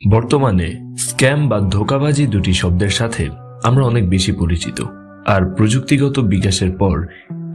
বর্তমানে স্ক্যাম বা ধোকাবাজি দুটি শব্দের সাথে আমরা অনেক বেশি পরিচিত। আর প্রযুক্তিগত বিকাশের পর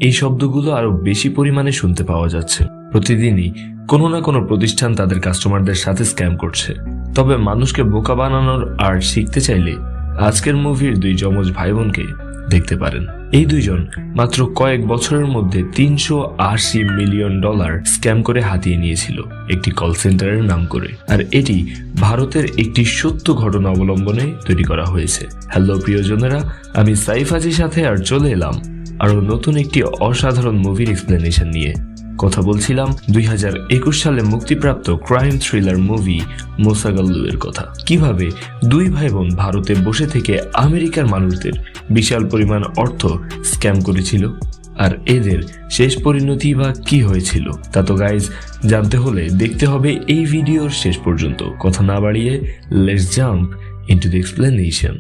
এই শব্দগুলো আরও বেশি পরিমাণে শুনতে পাওয়া যাচ্ছে। প্রতিদিনই কোনো না কোনো প্রতিষ্ঠান তাদের কাস্টমারদের সাথে স্ক্যাম করছে। তবে মানুষকে বোকা বানানোর আর শিখতে চাইলে আজকের মুভির দুই যমজ ভাই বোনকে দেখতে পারেন। এই দুজন মাত্র কয়েক বছরের মধ্যে তিনশো আশি মিলিয়ন ডলার স্ক্যাম করে হাতিয়ে নিয়েছিল একটি কল সেন্টারের নাম করে। আর এটি ভারতের একটি সত্য ঘটনা অবলম্বনে তৈরি করা হয়েছে। হ্যালো প্রিয়জনেরা, আমি সাইফ আজির সাথে আর চলে এলাম আরও নতুন একটি অসাধারণ মুভির এক্সপ্লেনেশন নিয়ে। কথা বলছিলাম দুই হাজার একুশ সালে মুক্তিপ্রাপ্ত ক্রাইম থ্রিলার মুভি মোসাগাল্লু এর কথা। কীভাবে দুই ভাই বোন ভারতে বসে থেকে আমেরিকার মানুষদের বিশাল পরিমাণ অর্থ স্ক্যাম করেছিল? আর এদের শেষ পরিণতি বা কি হয়েছিল? তা তো গাইজ জানতে হলে দেখতে হবে এই ভিডিওর শেষ পর্যন্ত। কথা না বাড়িয়ে let's jump into the explanation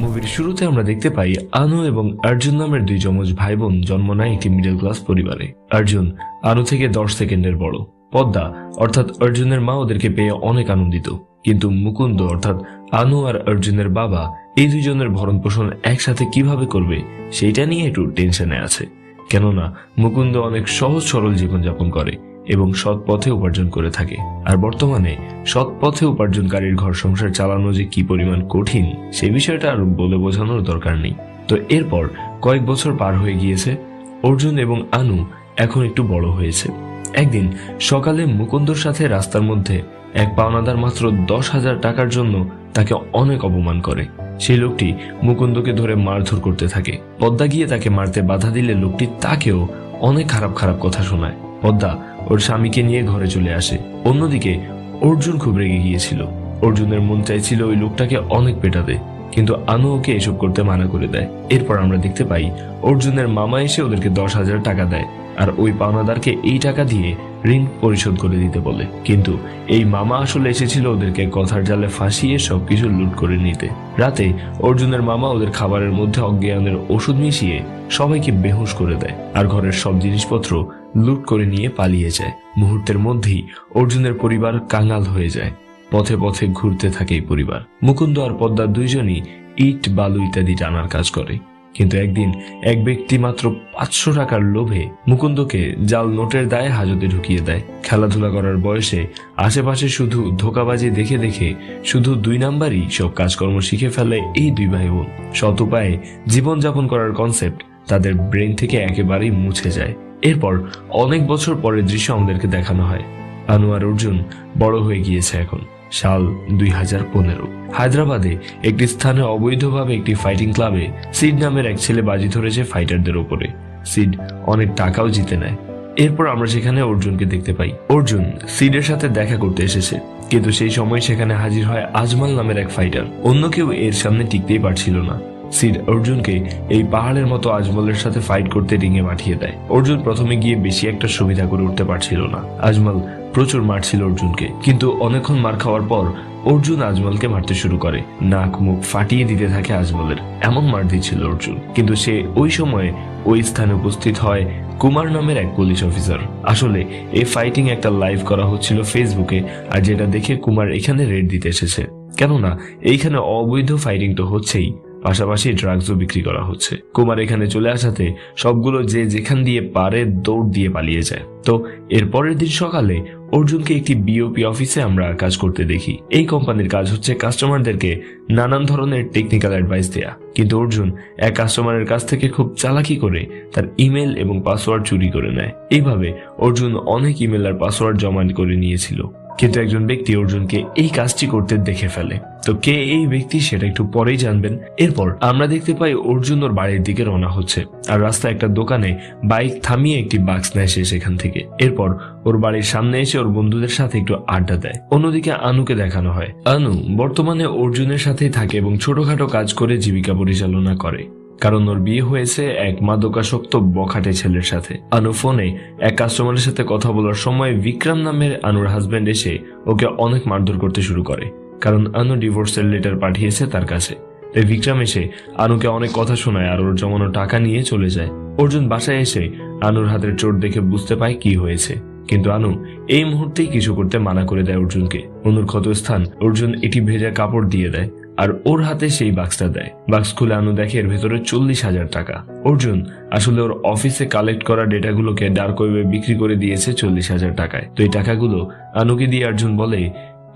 মুভির শুরুতে আমরা দেখতে পাই আনু এবং অর্জুন নামের দুই যমজ ভাই বোন জন্ম নেয় একটি মিডল ক্লাস পরিবারে। অর্জুন আনু থেকে দশ সেকেন্ডের বড়। পদ্মা, অর্থাৎ অর্জুনের মা ওদেরকে পেয়ে অনেক আনন্দিত। কিন্তু মুকুন্দ, অর্থাৎ আনু আর অর্জুনের বাবা, এই দুজনের ভরণ পোষণ একসাথে কীভাবে করবে, সেইটা নিয়ে একটু টেনশনে আছে। কেননা মুকুন্দ অনেক সহজ সরল জীবনযাপন করে। এবং সৎ পথে উপার্জন করে থাকে। আর বর্তমানে সৎ পথে উপার্জনকারীর ঘর সংসার চালানো যে কি পরিমাণ কঠিন, সে বিষয়টা আর বলে বোঝানোর দরকার নেই। তো এরপর কয়েক বছর পার হয়ে গিয়েছে, অর্জুন এবং আনু এখন একটু বড় হয়েছে। একদিন সকালে মুকুন্দর সাথে রাস্তার মধ্যে এক পাওনাদার মাত্র দশ হাজার টাকার জন্য তাকে অনেক অপমান করে। সেই লোকটি মুকুন্দকে ধরে মারধর করতে থাকে। পদ্মা গিয়ে তাকে মারতে বাধা দিলে লোকটি তাকেও অনেক খারাপ খারাপ কথা শোনায়। পদ্মা ওর স্বামীকে নিয়ে ঘরে চলে আসে। অন্যদিকে অর্জুন খুব রেগে গিয়েছিল। অর্জুনের মন চাইছিল ওই লোকটাকে অনেক পেটাতে, কিন্তু আনু ওকে এসব করতে মানা করে দেয়। এরপর আমরা দেখতে পাই অর্জুনের মামা এসে ওদেরকে দশ হাজার টাকা দেয় আর ওই পাওনাদারকে এই টাকা দিয়ে ঋণ পরিশোধ করে দিতে বলে। কিন্তু এই মামা আসলে এসেছিল ওদেরকে কথার জালে ফাঁসিয়ে সবকিছু লুট করে নিতে। রাতে অর্জুনের মামা ওদের খাবারের মধ্যে অজ্ঞানের ওষুধ মিশিয়ে সবাইকে বেহুশ করে দেয়। আর ঘরের সব জিনিসপত্র লুট করে নিয়ে পালিয়ে যায়। মুহূর্তের মধ্যেই অর্জুনের পরিবার কাঙাল হয়ে যায়। পথে পথে ঘুরতে থাকে এই পরিবার। মুকুন্দ আর পদ্মা দুইজনই ইট, বালু ইত্যাদি টানার কাজ করে। কিন্তু একদিন এক ব্যক্তি মাত্র পাঁচশো টাকার লোভে মুকুন্দকে জাল নোটের দায়ে হাজতে ঢুকিয়ে দেয়। খেলাধুলা করার বয়সে আশেপাশে শুধু ধোকাবাজি দেখে দেখে শুধু দুই নাম্বারই সব কাজকর্ম শিখে ফেলে এই দুই ভাই বোন সৎ উপায়ে জীবনযাপন করার কনসেপ্ট তাদের ব্রেন থেকে একেবারেই মুছে যায়। এরপর অনেক বছর পরের দৃশ্য আমাদেরকে দেখানো হয়। আনোয়ার অর্জুন বড় হয়ে গিয়েছে এখন, সাল দুই হাজার পনেরো। হায়দ্রাবাদে একটি স্থানে অবৈধভাবে একটি ফাইটিং ক্লাবে সিড নামের এক ছেলে বাজি ধরেছে ফাইটারদের ওপরে। সিড অনেক টাকাও জিতে নেয়। এরপর আমরা সেখানে অর্জুনকে দেখতে পাই। অর্জুন সিডের সাথে দেখা করতে এসেছে, কিন্তু সেই সময় সেখানে হাজির হয় আজমাল নামের এক ফাইটার অন্য কেউ এর সামনে টিকতেই পারছিল না। সিড অর্জুনকে এই পাহাড়ের মতো আজমলের সাথে ফাইট করতে রিঙে পাঠিয়ে দেয়। অর্জুন প্রথমে গিয়ে বেশি একটা সুবিধা করে উঠতে পারছিল না। আজমল প্রচুর মারছিল অর্জুনকে, কিন্তু অনেকক্ষণ মার খাওয়ার পর অর্জুন আজমলকে মারতে শুরু করে। নাক মুখ ফাটিয়ে দিতে থাকে আজমলের, এমন মার দিচ্ছিল অর্জুন। কিন্তু সে ওই সময়ে ওই স্থানে উপস্থিত হয় কুমার নামের এক পুলিশ অফিসার। আসলে এই ফাইটিং একটা লাইভ করা হচ্ছিল ফেসবুকে আর যেটা দেখে কুমার এখানে রেড দিতে এসেছে। কেননা, এইখানে অবৈধ ফাইটিং তো হচ্ছেই। পাশাপাশি ড্রাগসও বিক্রি করা হচ্ছে। কুমার এখানে চলে আসাতে সবগুলো যে যেখান দিয়ে পারে দৌড় দিয়ে পালিয়ে যায়। তো এর পরের দিন সকালে অর্জুনকে একটি বিওপি অফিসে আমরা কাজ করতে দেখি। এই কোম্পানির কাজ হচ্ছে কাস্টমারদেরকে নানান ধরনের টেকনিক্যাল অ্যাডভাইস দেয়া। কিন্তু অর্জুন এক কাস্টমারের কাছ থেকে খুব চালাকি করে তার ইমেল এবং পাসওয়ার্ড চুরি করে নেয়। এইভাবে অর্জুন অনেক ইমেল আর পাসওয়ার্ড জমা করে নিয়েছিল। কিন্তু একজন ব্যক্তি অর্জুনকে এই কাজটি করতে দেখে ফেলে। তো কে এই ব্যক্তি সেটা একটু পরেই জানবেন। এরপর আমরা দেখতে পাই অর্জুন ওর বাড়ির দিকে রওনা হচ্ছে আর রাস্তায় একটা দোকানে বাইক থামিয়ে একটি বাক্স নেয় সে সেখান থেকে। এরপর ওর বাড়ির সামনে এসে ওর বন্ধুদের সাথে একটু আড্ডা দেয়। অন্যদিকে আনুকে দেখানো হয়। আনু বর্তমানে অর্জুনের সাথেই থাকে এবং ছোটখাটো কাজ করে জীবিকা পরিচালনা করে। কারণ ওর বিয়ে হয়েছে এক মাদকাসক্ত বখাটে ছেলের সাথে। আনু ফোনে এক কাস্টমারের সাথে কথা বলার সময় বিক্রম নামের আনুর হাজবেন্ড এসে ওকে অনেক মারধর করতে শুরু করে। কারণ আনু ডিভোর্সের লেটার পাঠিয়েছে তার কাছে। তাই বিক্রম এসে আনুকে অনেক কথা শোনায় আর ওর জমানো টাকা নিয়ে চলে যায়। অর্জুন বাসায় এসে আনুর হাতের চোট দেখে বুঝতে পায় কি হয়েছে। কিন্তু আনু এই মুহূর্তেই কিছু করতে মানা করে দেয় অর্জুনকে। অনুর ক্ষতস্থান অর্জুন একটি ভেজা কাপড় দিয়ে দেয় আর ওর হাতে সেই বাক্সটা দেয়। বাক্স খুলে আনু দেখে এর ভেতরে চল্লিশ হাজার টাকা। অর্জুন আসলে ওর অফিসে কালেক্ট করা ডেটাগুলোকে ডার্ক ওয়েবে বিক্রি করে দিয়েছে চল্লিশ হাজার টাকায়। তো এই টাকাগুলো আনুকে দিয়ে অর্জুন বলে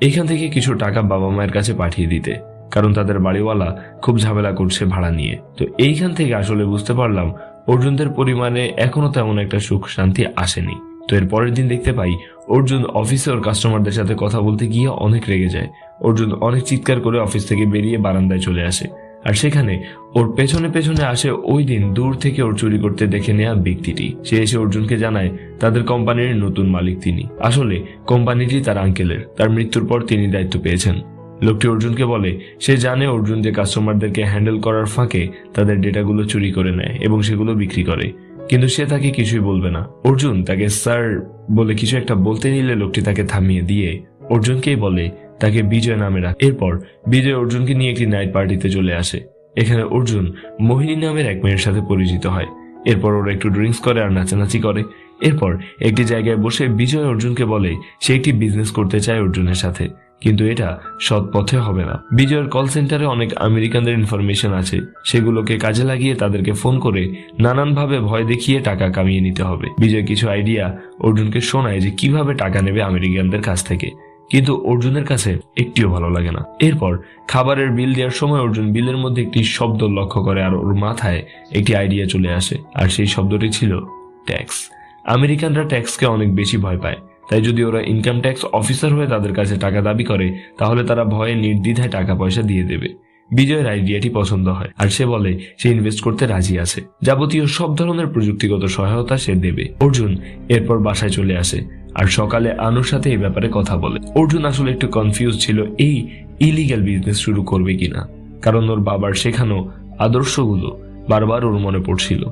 এখান থেকে কিছু টাকা বাবা মায়ের কাছে পাঠিয়ে দিতে, কারণ তাদের বাড়িওয়ালা খুব ঝামেলা করছে ভাড়া নিয়ে। তো এইখান থেকে আসলে বুঝতে পারলাম, অর্জুনদের পরিমাণে এখনও তেমন একটা সুখ শান্তি আসেনি। তো এর পরের দিন দেখতে পাই, অর্জুন অফিসে ওর কাস্টমারদের সাথে কথা বলতে গিয়ে অনেক রেগে যায়। অর্জুন অনেক চিৎকার করে অফিস থেকে বেরিয়ে বারান্দায় চলে আসে। আর সেখানে ওর পেছনে পেছনে আসে ওই দিন দূর থেকে ওর চুরি করতে দেখে নেয়া ব্যক্তিটি। সে এসে অর্জুনকে জানায়, তাদের কোম্পানির নতুন মালিক তিনি। আসলে, কোম্পানিটি তার আঙ্কেলের। তার মৃত্যুর পর তিনি দায়িত্ব পেয়েছেন। লোকটি অর্জুনকে বলে, সে জানে অর্জুন যে কাস্টমারদেরকে হ্যান্ডেল করার ফাঁকে তাদের ডেটাগুলো চুরি করে নেয় এবং সেগুলো বিক্রি করে। কিন্তু সে তাকে কিছুই বলবে না। অর্জুন তাকে, স্যার, বলে কিছু একটা বলতে নিলে লোকটি তাকে থামিয়ে দিয়ে অর্জুনকেই বলে তাকে বিজয় নামে রাখ এরপর বিজয় অর্জুনকে নিয়ে একটি নাইট পার্টিতে চলে আসে। এখানে অর্জুন মোহিনী নামের এক মেয়ের সাথে পরিচিত হয়। এরপর ওরা একটু ড্রিঙ্কস করে আর নাচানাচি করে। এরপর একটি জায়গায় বসে বিজয় অর্জুনকে বলে, সে একটি বিজনেস করতে চায় অর্জুনের সাথে। কিন্তু এটা সৎ পথে হবে না। বিজয়ের কল সেন্টারে অনেক আমেরিকানদের ইনফরমেশন আছে। সেগুলোকে কাজে লাগিয়ে তাদেরকে ফোন করে নানানভাবে ভয় দেখিয়ে টাকা কামিয়ে নিতে হবে। বিজয় কিছু আইডিয়া অর্জুনকে শোনায় যে কীভাবে টাকা নেবে আমেরিকানদের কাছ থেকে। কিন্তু অর্জুনের কাছে একটিও ভালো লাগে না। এরপর খাবারের বিল দেওয়ার সময় অর্জুন বিলের মধ্যে একটি শব্দ লক্ষ্য করে আর ওর মাথায় একটি আইডিয়া চলে আসে। আর সেই শব্দটি ছিল ট্যাক্স আমেরিকানরা ট্যাক্সকে অনেক বেশি ভয় পায়। তাই যদি ওরা ইনকাম ট্যাক্স অফিসার হয়ে তাদের কাছে টাকা দাবি করে, তাহলে তারা ভয়ে নির্দ্বিধায় টাকা পয়সা দিয়ে দেবে। বিজয়ের আইডিয়াটি পছন্দ হয়। আর সে বলে, সে ইনভেস্ট করতে রাজি আছে। যাবতীয় সব ধরনের প্রযুক্তিগত সহায়তা সে দেবে। অর্জুন এরপর বাসায় চলে আসে। আর সকালে আনুর সাথে এই ব্যাপারে কথা বলে। অর্জুন আসলে একটু কনফিউজ ছিল, এই ইলিগ্যাল বিজনেস শুরু করবে কিনা? কারণ ওর বাবার শেখানো আদর্শগুলো বারবার ওর মনে পড়ছিল।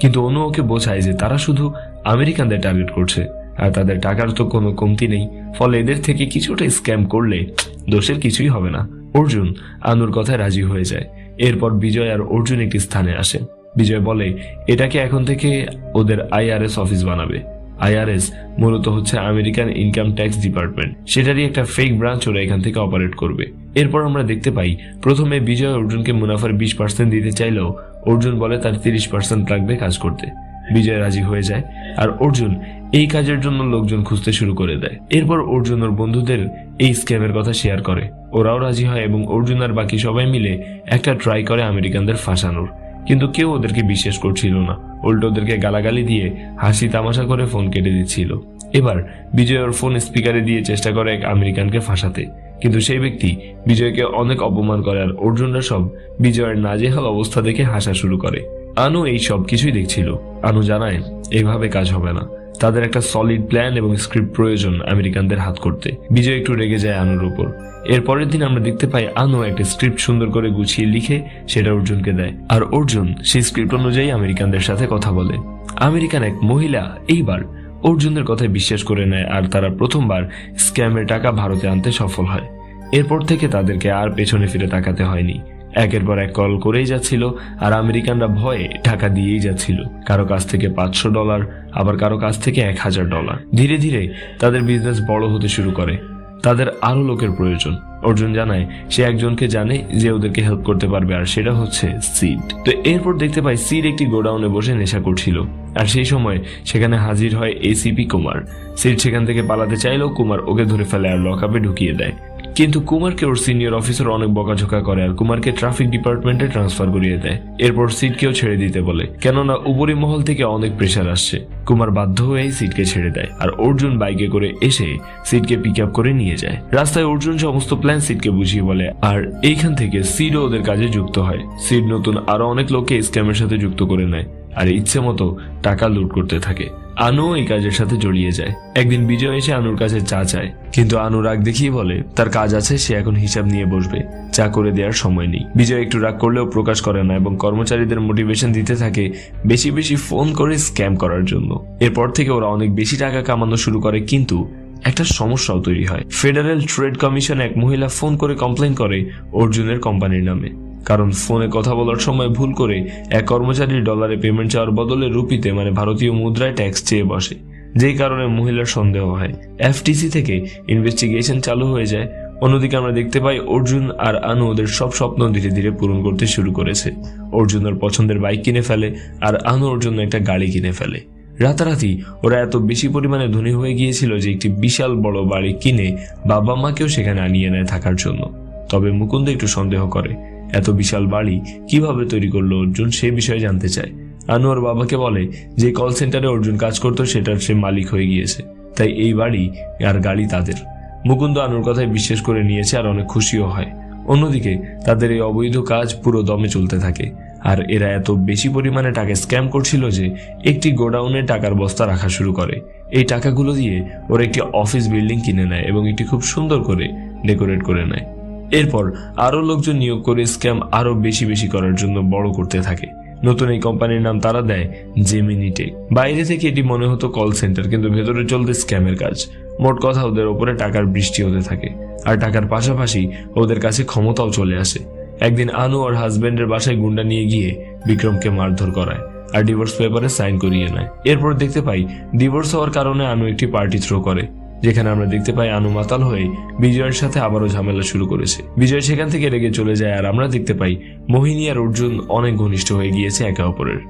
কিন্তু অনু ওকে বোঝায় যে তারা শুধু আমেরিকানদের টার্গেট করছে, আর তাদের টাকার তো কোনো কমতি নেই। ফলে এদের থেকে কিছুটা স্ক্যাম করলে দোষের কিছুই হবে না। অর্জুন আনুর কথায় রাজি হয়ে যায়। এরপর বিজয় আর অর্জুন একটি স্থানে আসে। বিজয় বলে, এটাকে এখন থেকে ওদের আইআরএস অফিস বানাবে। আইআরএস মূলত হচ্ছে আমেরিকান ইনকাম ট্যাক্স ডিপার্টমেন্ট। সেটারই একটা ফেক ব্রাঞ্চ ওরা এখান থেকে অপারেট করবে। এরপর আমরা দেখতে পাই, প্রথমে বিজয় অর্জুনকে মুনাফার বিশ পার্সেন্ট দিতে চাইলেও অর্জুন বলে তার তিরিশ পার্সেন্ট লাগবে কাজ করতে। বিজয় রাজি হয়ে যায় আর অর্জুন এই কাজের জন্য লোকজন খুঁজতে শুরু করে দেয়। এরপর অর্জুন ওর বন্ধুদের এই স্ক্যামের কথা শেয়ার করে। ওরাও রাজি হয় এবং অর্জুন আর বাকি সবাই মিলে একটা ট্রাই করে আমেরিকানদের ফাঁসানোর। কিন্তু কেউ ওদেরকে বিশ্বাস করছিল না। উল্টো ওদেরকে গালাগালি দিয়ে হাসি তামাশা করে ফোন কেটে দিচ্ছিল। এবার বিজয় ওর ফোন স্পিকারে দিয়ে চেষ্টা করে এক আমেরিকানকে ফাঁসাতে। কিন্তু সেই ব্যক্তি বিজয়কে অনেক অপমান করে আর অর্জুনরা সব বিজয়ের নাজেহাল অবস্থা দেখে হাসা শুরু করে। আনু এই সব কিছুই দেখছিল। আনু জানায়, এভাবে কাজ হবে না। তাদের একটা সলিড প্ল্যান এবং স্ক্রিপ্ট প্রয়োজন আমেরিকানদের হাত করতে। বিজয় একটু রেগে যায় আনুর উপর। এর পরের দিন আমরা দেখতে পাই আনু একটা স্ক্রিপ্ট সুন্দর করে গুছিয়ে লিখে সেটা অর্জুনকে দেয়। আর অর্জুন সেই স্ক্রিপ্ট অনুযায়ী আমেরিকানদের সাথে কথা বলে। আমেরিকান এক মহিলা এইবার অর্জুনের কথায় বিশ্বাস করে নেয় আর তারা প্রথমবার স্ক্যামের টাকা ভারতে আনতে সফল হয়। এরপর থেকে তাদেরকে আর পেছনে ফিরে তাকাতে হয়নি। একের পর এক কল করেই যাচ্ছিল আর আমেরিকানরা ভয়ে টাকা দিয়েই যাচ্ছিল। কারও কাছ থেকে পাঁচশো ডলার আবার কারও কাছ থেকে এক হাজার ডলার। ধীরে ধীরে তাদের বিজনেস বড় হতে শুরু করে। তাদের আরও লোকের প্রয়োজন। অর্জুন জানায়, সে একজনকে জানে যে ওদেরকে হেল্প করতে পারবে, আর সেটা হচ্ছে সিড তো এরপর দেখতে পাই সিড একটি গোডাউনে বসে নেশা করছিল। আর সেই সময় সেখানে হাজির হয় এসিপি কুমার। সিড সেখান থেকে পালাতে চাইলেও কুমার ওকে ধরে ফেলে আর লকআপে ঢুকিয়ে দেয়। কিন্তু কুমারকে ওর সিনিয়র অফিসার অনেক বকাঝোকা করে আর কুমারকে ট্রাফিক ডিপার্টমেন্টে ট্রান্সফার করিয়ে দেয়। এরপর সিটকেও ছেড়ে দিতে বলে। কেননা উপরি মহল থেকে অনেক প্রেশার আসছে। কুমার বাধ্য হয়ে সিটকে ছেড়ে দেয় আর অর্জুন বাইকে করে এসে সিটকে পিক আপ করে নিয়ে যায়। রাস্তায় অর্জুন সমস্ত প্ল্যান সিটকে বুঝিয়ে বলে আর এইখান থেকে সিডও ওদের কাজে যুক্ত হয়। সিড নতুন আরও অনেক লোককে স্ক্যামের সাথে যুক্ত করে নেয়। আর ইচ্ছে মতো টাকা লুট করতে থাকে। আনু এই কাজের সাথে জড়িয়ে যায়। একদিন বিজয় এসে আনুর কাছে চা চায়। কিন্তু আনু রাগ দেখিয়ে বলে, তার কাজ আছে, সে এখন হিসাব নিয়ে বসবে। চা করে দেওয়ার সময় নেই। বিজয় একটু রাগ করলেও প্রকাশ করে না এবং কর্মচারীদের মোটিভেশন দিতে থাকে বেশি বেশি ফোন করে স্ক্যাম করার জন্য। এরপর থেকে ওরা অনেক বেশি টাকা কামানো শুরু করে, কিন্তু একটা সমস্যাও তৈরি হয়। ফেডারেল ট্রেড কমিশন এক মহিলা ফোন করে কমপ্লেন করে অর্জুনের কোম্পানির নামে। কারণ ফোনে কথা বলার সময় ভুল করে এক কর্মচারী ডলারে পেমেন্ট চাওয়ার বদলে রুপিতে মানে ভারতীয় মুদ্রায় ট্যাক্স চেয়ে বসে। যেই কারণে মহিলার সন্দেহ হয়। এফটিসি থেকে ইনভেস্টিগেশন চালু হয়ে যায়। অন্যদিকে আমরা দেখতে পাই, অর্জুন আর আনু ওদের সব স্বপ্ন ধীরে ধীরে পূরণ করতে শুরু করেছে। অর্জুন ওর পছন্দের বাইক কিনে ফেলে আর আনু ওর জন্য একটা গাড়ি কিনে ফেলে। রাতারাতি ওরা এত বেশি পরিমাণে ধনী হয়ে গিয়েছিল যে একটি বিশাল বড় বাড়ি কিনে বাবা মাকেও সেখানে আনিয়ে নেয় থাকার জন্য। তবে মুকুন্দ একটু সন্দেহ করে। এত বিশাল বাড়ি কীভাবে তৈরি করল অর্জুন সে বিষয়ে জানতে চায়। আনু ওর বাবাকে বলে, যে কল সেন্টারে অর্জুন কাজ করতো, সেটার সে মালিক হয়ে গিয়েছে। তাই এই বাড়ি আর গাড়ি তাদের। মুকুন্দ আনুর কথায় বিশ্বাস করে নিয়েছে আর অনেক খুশিও হয়। অন্যদিকে, তাদের এই অবৈধ কাজ পুরো দমে চলতে থাকে। আর এরা এত বেশি পরিমাণে টাকা স্ক্যাম করছিল যে, একটি গোডাউনে টাকার বস্তা রাখা শুরু করে। এই টাকাগুলো দিয়ে ওরা একটি অফিস বিল্ডিং কিনে নেয় এবং এটি খুব সুন্দর করে ডেকোরেট করে নেয়। এরপর আরও লোকজন নিয়োগ করে স্ক্যাম আরও বেশি বেশি করার জন্য বড় করতে থাকে। নতুন এই কোম্পানির নাম তারা দেয় জেমিনিটে বাইরে থেকে এটি মনে হতো কল সেন্টার কিন্তু ভেতরে চলতে স্ক্যামের কাজ। মোট কথা, ওদের ওপরে টাকার বৃষ্টি হতে থাকে। আর টাকার পাশাপাশি ওদের কাছে ক্ষমতাও চলে আসে। একদিন আনু ওর হাজবেন্ডের বাসায় গুন্ডা নিয়ে গিয়ে বিক্রমকে মারধর করায় আর ডিভোর্স পেপারে সাইন করিয়ে নেয়। এরপর দেখতে পাই ডিভোর্স হওয়ার কারণে আনু একটি পার্টি থ্রো করে। যেখানে আমরা দেখতে পাই আনু মাতাল হয়ে বিজয়ের সাথে আবারও ঝামেলা শুরু করেছে। বিজয় সেখান থেকে রেগে চলে যায় আর আমরা দেখতে পাই মোহিনী আর অর্জুন অনেক ঘনিষ্ঠ হয়ে গিয়েছে একে অপরের।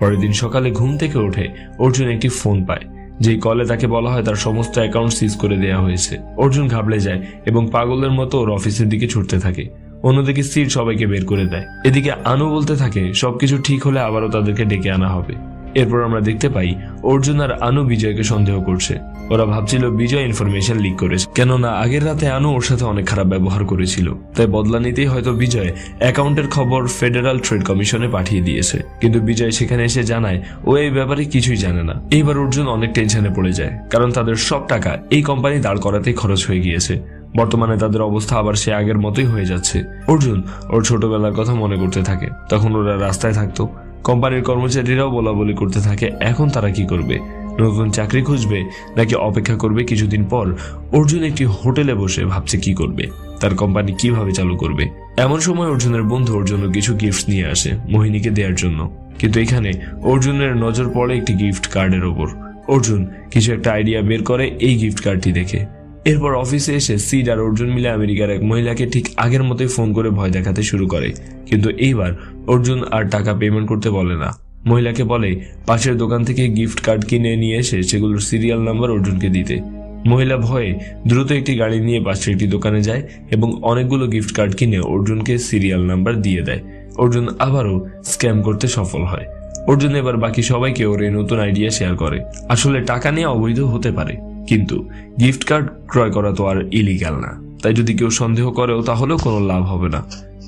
পরের দিন সকালে ঘুম থেকে উঠে অর্জুন একটি ফোন পায়, যেই কলে তাকে বলা হয় তার সমস্ত অ্যাকাউন্ট সিজ করে দেওয়া হয়েছে। অর্জুন ঘাবড়ে যায় এবং পাগলের মতো ওর অফিসের দিকে ছুটতে থাকে। অন্যদিকে সিট সবাইকে বের করে দেয়। এদিকে আনু বলতে থাকে, সবকিছু ঠিক হলে আবারও তাদেরকে ডেকে আনা হবে। এরপর আমরা দেখতে পাই, অর্জুন আর আনু বিজয়কে সন্দেহ করছে। ওরা ভাবছিল বিজয় ইনফরমেশন লিক করেছে। কেননা আগের রাতে আনু ওর সাথে অনেক খারাপ ব্যবহার করেছিল। তাই বদলা নিতেই হয়তো বিজয় অ্যাকাউন্টের খবর ফেডারেল ট্রেড কমিশনে পাঠিয়ে দিয়েছে। কিন্তু বিজয় সেখানে এসে জানায়, ও এই ব্যাপারে কিছুই জানে না। এইবার অর্জুন অনেক টেনশনে পড়ে যায়। কারণ তাদের সব টাকা এই কোম্পানি দাঁড় করাতেই খরচ হয়ে গিয়েছে। বর্তমানে তাদের অবস্থা আবার সে আগের মতোই হয়ে যাচ্ছে। অর্জুন ওর ছোটবেলার কথা মনে করতে থাকে। তখন ওরা রাস্তায় থাকতো। কোম্পানির কর্মচারীরাও বলা বলি করতে থাকে, এখন তারা কি করবে? নতুন চাকরি খুঁজবে, নাকি অপেক্ষা করবে কিছুদিন পর? অর্জুন একটি হোটেলে বসে ভাবছে কি করবে? তার কোম্পানি কীভাবে চালু করবে? এমন সময় অর্জুনের বন্ধু ওর জন্য কিছু গিফট নিয়ে আসে, মোহিনীকে দেওয়ার জন্য। কিন্তু এখানে অর্জুনের নজর পড়ে একটি গিফট কার্ডের ওপর। অর্জুন কিছু একটা আইডিয়া বের করে এই গিফট কার্ডটি দেখে। এরপর অফিসে এসে সিড আর অর্জুন মিলে আমেরিকার এক মহিলাকে ঠিক আগের মতোই ফোন করে ভয় দেখাতে শুরু করে। কিন্তু এইবার অর্জুন আর টাকা পেমেন্ট করতে বলে না। মহিলাকে বলে, পাশের দোকান থেকে গিফট কার্ড কিনে নিয়ে এসে সেগুলোর সিরিয়াল নাম্বার অর্জুনকে দিতে। মহিলা ভয়ে দ্রুত একটি গাড়ি নিয়ে পাশের একটি দোকানে যায় এবং অনেকগুলো গিফট কার্ড কিনে অর্জুনকে সিরিয়াল নাম্বার দিয়ে দেয়। অর্জুন আবারও স্ক্যাম করতে সফল হয়। অর্জুন এবার বাকি সবাইকে ওর এই নতুন আইডিয়া শেয়ার করে। আসলে টাকা নিয়ে অবৈধ হতে পারে। কিন্তু গিফট কার্ড ক্রয় করা তো আর ইলিগাল না। তাই যদি কেউ সন্দেহ করেও, তাহলেও কোনো লাভ হবে না।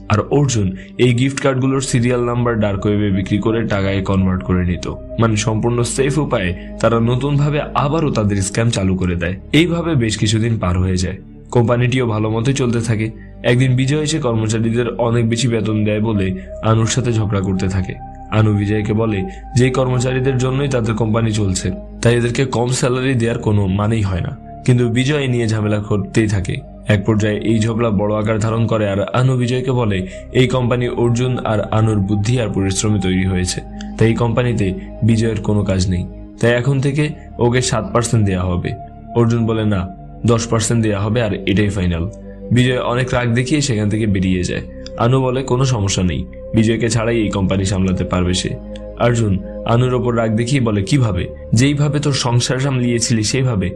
আর অর্জুন এই গিফট কার্ডগুলোর সিরিয়াল নাম্বার ডার্ক ওয়েবে বিক্রি করে টাকায় কনভার্ট করে নিত। মানে সম্পূর্ণ সেফ উপায়ে তারা নতুনভাবে আবারও তাদের স্ক্যাম চালু করে দেয়। এইভাবে বেশ কিছুদিন পার হয়ে যায়। কোম্পানিটিও ভালো মতোই চলতে থাকে। একদিন বিজয় এসে কর্মচারীদের অনেক বেশি বেতন দেয় বলে আনুর সাথে ঝগড়া করতে থাকে। আনু বিজয়কে বলে, যে কর্মচারীদের জন্যই তাদের কোম্পানি চলছে, তাই এদেরকে কম স্যালারি দেওয়ার কোনো মানেই হয় না। কিন্তু বিজয় নিয়ে ঝামেলা করতেই থাকে। এক পর্যায়ে এই ঝগড়া বড় আকার ধারণ করে আর আনু বিজয়কে বলে, এই কোম্পানি অর্জুন আর আনুর বুদ্ধি আর পরিশ্রমে তৈরি হয়েছে, তাই এই কোম্পানিতে বিজয়ের কোনো কাজ নেই। তাই এখন থেকে ওকে সাত পার্সেন্ট দেওয়া হবে। অর্জুন বলে, না, দশ পার্সেন্ট দেওয়া হবে আর এটাই ফাইনাল। বিজয় অনেক রাগ দেখিয়ে সেখান থেকে বেরিয়ে যায়। আনু বলে, কোনো সমস্যা নেই। বিজয়কে ছাড়াই এই কোম্পানি সামলাতে পারবে সে। অর্জুন আনুর ওপর রাগ দেখিয়ে বলে, কীভাবে? যেইভাবে তোর সংসার সামলিয়েছিলি সেইভাবে?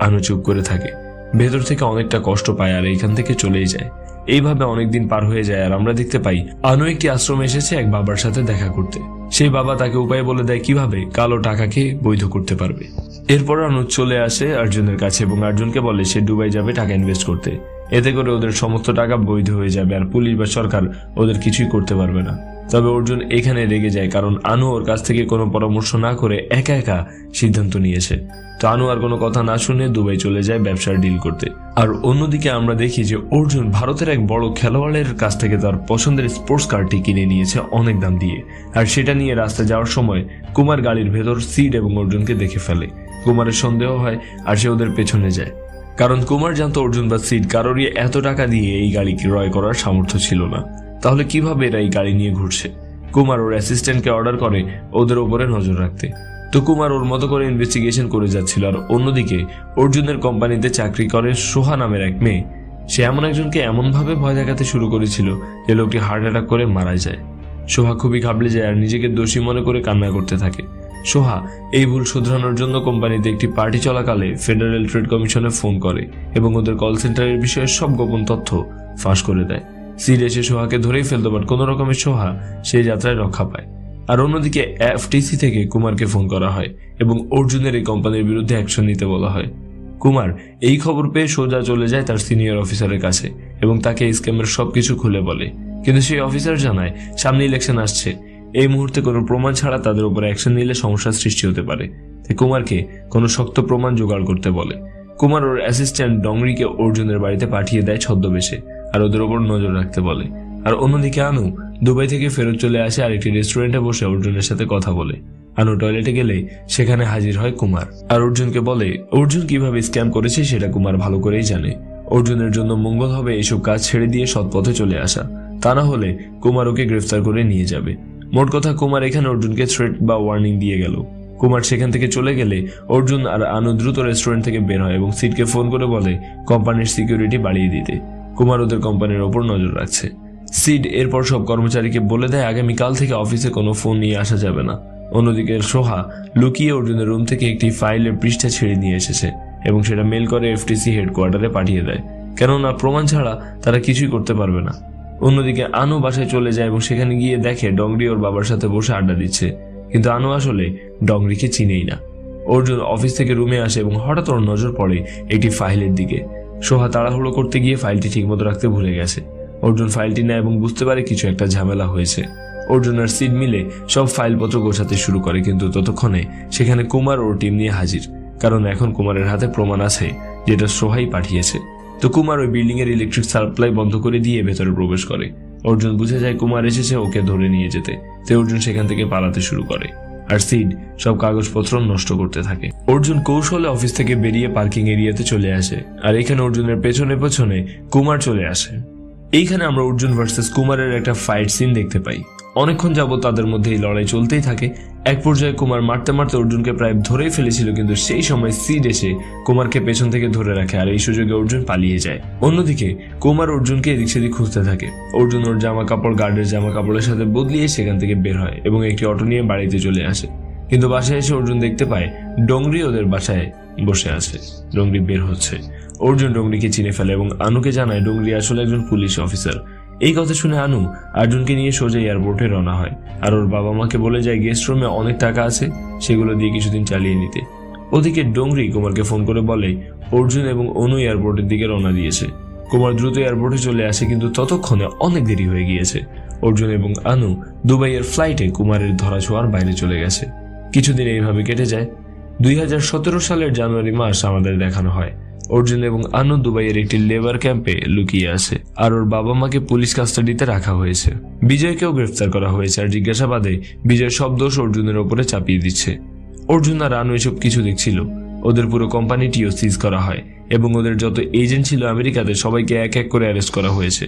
আনু চুপ করে থাকে। ভেতর থেকে অনেকটা কষ্ট পায় আর এইখান থেকে চলেই যায়। এইভাবে অনেকদিন পার হয়ে যায় আর আমরা দেখতে পাই, আনু একটি আশ্রমে এসেছে এক বাবার সাথে দেখা করতে। সেই বাবা তাকে উপায় বলে দেয়, কীভাবে? কালো টাকাকে বৈধ করতে পারবে। এরপর আনু চলে আসে অর্জুনের কাছে এবং অর্জুনকে বলে, সে দুবাই যাবে টাকা ইনভেস্ট করতে। এতে করে ওদের সমস্ত টাকা বৈধ হয়ে যাবে আর পুলিশ বা সরকার ওদের কিছুই করতে পারবে না। তবে অর্জুন এখানে রেগে যায় কারণ আনু ওর কাছ থেকে কোনো পরামর্শ না করে একা একা সিদ্ধান্ত নিয়েছে। তো আনু আর কোনো কথা না শুনে দুবাই চলে যায় ব্যবসার ডিল করতে। আর অন্যদিকে আমরা দেখি যে অর্জুন ভারতের এক বড় খেলোয়াড়ের কাছ থেকে তার পছন্দের স্পোর্টস কারটি কিনে নিয়েছে অনেক দাম দিয়ে। আর সেটা নিয়ে রাস্তায় যাওয়ার সময় কুমার গাড়ির ভেতর সিড এবং অর্জুনকে দেখে ফেলে। কুমারের সন্দেহ হয় আর সে ওদের পেছনে যায়। কারণ কুমার জানতো অর্জুন বা সিড কারোরই এত টাকা দিয়ে এই গাড়ি ক্রয় করার সামর্থ্য ছিল না। তাহলে কীভাবে এরা এই গাড়ি নিয়ে ঘুরছে? কুমার ওর অ্যাসিস্ট্যান্টকে অর্ডার করে ওদের ওপরে নজর রাখতে। তো কুমার ওর মতো করে ইনভেস্টিগেশন করে যাচ্ছিল আর অন্যদিকে অর্জুনের কোম্পানিতে চাকরি করে সোহা নামের এক মেয়ে। সে এমন একজনকে এমনভাবে ভয় দেখাতে শুরু করেছিল যে লোকটি হার্ট অ্যাটাক করে মারা যায়। সোহা খুবই ঘাবড়ে যায় আর নিজেকে দোষী মনে করে কান্না করতে থাকে। সোহা, এই ভুল শুধরানোর জন্য কোম্পানিতে একটি পার্টি চলাকালে ফেডারেল ট্রেড কমিশনে ফোন করে এবং ওদের কল সেন্টারের বিষয়ে সব গোপন তথ্য ফাঁস করে দেয়। সিড এসে সোহাকে ধরেই ফেলতে বাট কোনো রকমের সোহা, সেই যাত্রায় রক্ষা পায়। আর অন্যদিকে এফটিসি থেকে কুমারকে ফোন করা হয় এবং অর্জুনের এই কোম্পানির বিরুদ্ধে অ্যাকশন নিতে বলা হয়। কুমার এই খবর পেয়ে সোজা চলে যায় তার সিনিয়র অফিসারের কাছে এবং তাকে স্ক্যামের সবকিছু খুলে বলে। কিন্তু সেই অফিসার জানায়, সামনে ইলেকশন আসছে। এই মুহূর্তে কোনো প্রমাণ ছাড়া তাদের উপর অ্যাকশন নিলে সমস্যার সৃষ্টি হতে পারে। তাই কুমারকে কোনো শক্ত প্রমাণ জোগাড় করতে বলে। কুমার ওর অ্যাসিস্ট্যান্ট ডংরিকে অর্জুনের বাড়িতে পাঠিয়ে দেয় ছদ্মবেশে আর ওদের ওপর নজর রাখতে বলে। আর অন্যদিকে আনু দুবাই থেকে ফেরত চলে আসে আর একটি রেস্টুরেন্টে বসে অর্জুনের সাথে কথা বলে। আনু টয়লেটে গেলে সেখানে হাজির হয় কুমার। আর অর্জুনকে বলে, অর্জুন কীভাবে স্ক্যাম করেছে সেটা কুমার ভালো করেই জানে। অর্জুনের জন্য মঙ্গল হবে এইসব কাজ ছেড়ে দিয়ে সৎপথে চলে আসা। তা না হলে কুমার ওকে গ্রেফতার করে নিয়ে যাবে। মোট কথা কুমার এখানে অর্জুনকে থ্রেট বা ওয়ার্নিং দিয়ে গেল। কুমার সেখান থেকে চলে গেলে অর্জুন আর আনু দ্রুত রেস্টুরেন্ট থেকে বের হয় এবং সিটকে ফোন করে বলে, কোম্পানির সিকিউরিটি বাড়িয়ে দিতে। কুমার ওদের কোম্পানির ওপর নজর রাখছে। সিড এরপর সব কর্মচারীকে বলে দেয়, আগামীকাল থেকে অফিসে কোনো ফোন নিয়ে আসা যাবে না। অন্যদিকে সোহা লুকিয়ে অর্জুনের রুম থেকে একটি ফাইলের পৃষ্ঠা ছেড়ে নিয়ে এসেছে এবং সেটা মেল করে এফটিসি হেডকোয়ার্টারে পাঠিয়ে দেয়। কেননা প্রমাণ ছাড়া তারা কিছুই করতে পারবে না। অন্যদিকে আনু বাসায় চলে যায় এবং সেখানে গিয়ে দেখে ডংরি ওর বাবার সাথে বসে আড্ডা দিচ্ছে। কিন্তু আনু আসলে ডংরিকে চিনেই না। অর্জুন অফিস থেকে রুমে আসে এবং হঠাৎ ওর নজর পড়ে একটি ফাইলের দিকে। সোহা তাড়াহুড়ো করতে গিয়ে ফাইলটি ঠিকমতো রাখতে ভুলে গেছে। অর্জুন ফাইলটি নেয় এবং বুঝতে পারে কিছু একটা ঝামেলা হয়েছে। অর্জুন আর মিলে সব ফাইলপত্র গোছাতে শুরু করে, কিন্তু ততক্ষণে সেখানে কুমার ওর টিম নিয়ে হাজির। কারণ এখন কুমারের হাতে প্রমাণ আছে যেটা সোহাই পাঠিয়েছে। তো কুমার ওই বিল্ডিং এর ইলেকট্রিক সাপ্লাই বন্ধ করে দিয়ে ভেতরে প্রবেশ করে। অর্জুন বুঝে যায় কুমার এসেছে ওকে ধরে নিয়ে যেতে। তো অর্জুন সেখান থেকে পালাতে শুরু করে। আর সিড সব কাগজপত্র নষ্ট করতে থাকে। অর্জুন কৌশলে অফিস থেকে বেরিয়ে পার্কিং এরিয়াতে চলে আসে। আর এখানে অর্জুনের পেছনে পেছনে কুমার চলে আসে। এইখানে আমরা অর্জুন ভার্সেস কুমারের একটা ফাইট সিন দেখতে পাই। অনেকক্ষণ যাবত তাদের মধ্যে এই লড়াই চলতেই থাকে। এক পর্যায়ে কুমার মারতে মারতে অর্জুনকে প্রায় ধরেই ফেলেছিল, কিন্তু সেই সময় সিড এসে কুমারকে পেছন থেকে ধরে রাখে আর এই সুযোগে অর্জুন পালিয়ে যায়। অন্যদিকে, কুমার অর্জুনকে এদিক সেদিক খুঁজতে থাকে। অর্জুন ওর জামা কাপড় গার্ডের জামা কাপড়ের সাথে বদলিয়ে সেখান থেকে বের হয় এবং একটি অটো নিয়ে বাড়িতে চলে আসে। কিন্তু বাসায় এসে অর্জুন দেখতে পায়, ডংরি ওদের বাসায় বসে আছে। ডংরি বের হচ্ছে। অর্জুন ডংরিকে চিনে ফেলে এবং আনুকে জানায়, ডংরি আসলে একজন পুলিশ অফিসার। এই কথা শুনে আনু আর্জুনকে নিয়ে সোজা এয়ারপোর্টে রওনা হয়। আর ওর বাবা মাকে বলে যায়, গেস্ট রুমে অনেক টাকা আছে, সেগুলো দিয়ে কিছুদিন চালিয়ে নিতে। ওদিকে ডোংরি কুমারকে ফোন করে বলে, অর্জুন এবং অনু এয়ারপোর্টের দিকে রওনা দিয়েছে। কুমার দ্রুত এয়ারপোর্টে চলে আসে, কিন্তু ততক্ষণে অনেক দেরি হয়ে গিয়েছে। অর্জুন এবং আনু দুবাইয়ের ফ্লাইটে কুমারের ধরাছোঁয়ার বাইরে চলে গেছে। কিছুদিন এইভাবে কেটে যায়। দুই হাজার সতেরো সালের জানুয়ারি মাস আমাদের দেখানো হয়। অর্জুন এবং আনু দুবাইয়ের একটি লেবার ক্যাম্পে লুকিয়ে আছে, আর ওর বাবা মাকে পুলিশ কাস্টাডিতে রাখা হয়েছে। বিজয়কেও গ্রেফতার করা হয়েছে, আর জিজ্ঞাসাবাদে বিজয় সব দোষ অর্জুনের ওপরে চাপিয়ে দিচ্ছে। অর্জুন আর আনু এসব কিছু দেখছিল। ওদের পুরো কোম্পানিটিও সিজ করা হয়, এবং ওদের যত এজেন্ট ছিল আমেরিকাতে সবাইকে এক এক করে অ্যারেস্ট করা হয়েছে।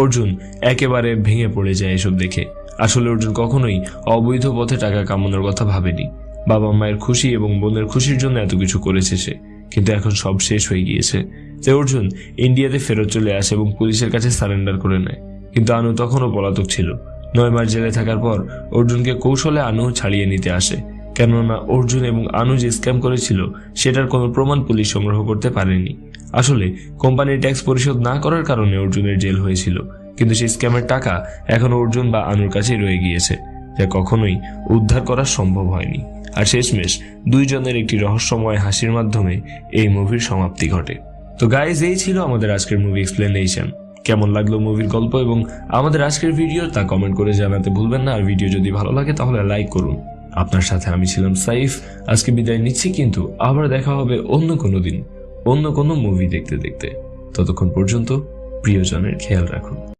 অর্জুন একেবারে ভেঙে পড়ে যায় এসব দেখে। আসলে অর্জুন কখনোই অবৈধ পথে টাকা কামানোর কথা ভাবেনি। বাবা মায়ের খুশি এবং বোনের খুশির জন্য এত কিছু করেছে সে। কিন্তু এখন সব শেষ হয়ে গিয়েছে। যে অর্জুন ইন্ডিয়াতে ফেরত চলে আসে এবং পুলিশের কাছে সারেন্ডার করে নেয়। কিন্তু আনু তখনও পলাতক ছিল। নয় মাস জেলে থাকার পর অর্জুনকে কৌশলে আনু ছাড়িয়ে নিতে আসে। কেননা অর্জুন এবং আনু যে স্ক্যাম করেছিল, সেটার কোনো প্রমাণ পুলিশ সংগ্রহ করতে পারেনি। আসলে কোম্পানির ট্যাক্স পরিশোধ না করার কারণে অর্জুনের জেল হয়েছিল, কিন্তু সেই স্ক্যামের টাকা এখন অর্জুন বা আনুর কাছেই রয়ে গিয়েছে, যা কখনোই উদ্ধার করা সম্ভব হয়নি। আর শেষমেশ দুইজনের একটি রহস্যময় হাসির মাধ্যমে এই মুভির সমাপ্তি ঘটে। তো গাইজ এই ছিল আমাদের আজকের মুভি এক্সপ্লেনেশন কেমন লাগল মুভির গল্প এবং আমাদের আজকের ভিডিও তা কমেন্ট করে জানাতে ভুলবেন না। আর ভিডিও যদি ভালো লাগে তাহলে লাইক করুন। আপনার সাথে আমি ছিলাম সাইফ। আজকে বিদায় নিচ্ছি কিন্তু আবার দেখা হবে অন্য কোনো দিন, অন্য কোনো মুভি দেখতে দেখতে। ততক্ষণ পর্যন্ত প্রিয়জনের খেয়াল রাখুন।